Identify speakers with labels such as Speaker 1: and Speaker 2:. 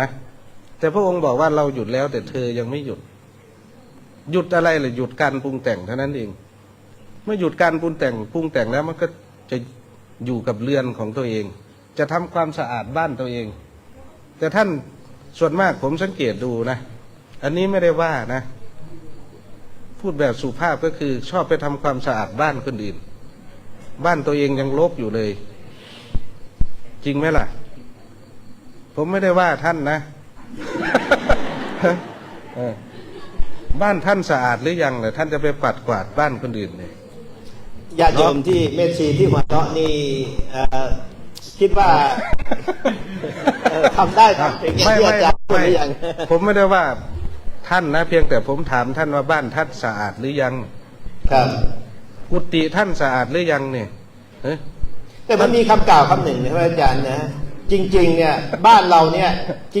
Speaker 1: นะแต่พระองค์บอกว่าเราหยุดแล้ว แต่เธอยังไม่หยุด หยุดอะไรเลยหยุดการปรุงแต่งเท่านั้นเอง เมื่อหยุดการปรุงแต่งปรุงแต่งแล้วมันก็จะอยู่กับเรือนของตัวเอง จะทำความสะอาดบ้านตัวเอง แต่ท่านส่วนมากผมสังเกตดูนะ อันนี้ไม่ได้ว่านะ พูดแบบสุภาพก็คือชอบไปทำความสะอาดบ้านคนอื่น บ้านตัวเองยังรกอยู่เลย จริงไหมล่ะ ผมไม่ได้ว่าท่านนะเออบ้านท่านสะอาดหรือยังเลยท่านจะไปปัดกวาดบ้านคนอื่นเลย
Speaker 2: ญาติโยมที่เมชีที่หัวเราะนี่เอ่อคิดว่าเอ่อทำได้ทำเป็นอย่าง
Speaker 1: ไม่
Speaker 2: ที่
Speaker 1: ไม่
Speaker 2: อาจารย์พูด
Speaker 1: ไม่
Speaker 2: หรือยัง
Speaker 1: ผมไม่ได้ว่าท่านนะ เพียงแต่ผมถามท่านว่าบ้านท่านสะอาดหรือยัง
Speaker 2: ครับ
Speaker 1: กุฏิท่านสะอาดหรือยังเนี่ยเอ้ย
Speaker 2: แต่มันมีคำกล่าวคำหนึ่งนะครับอาจารย์นะ จริง ๆ เนี่ย บ้านเราเนี่ยจริง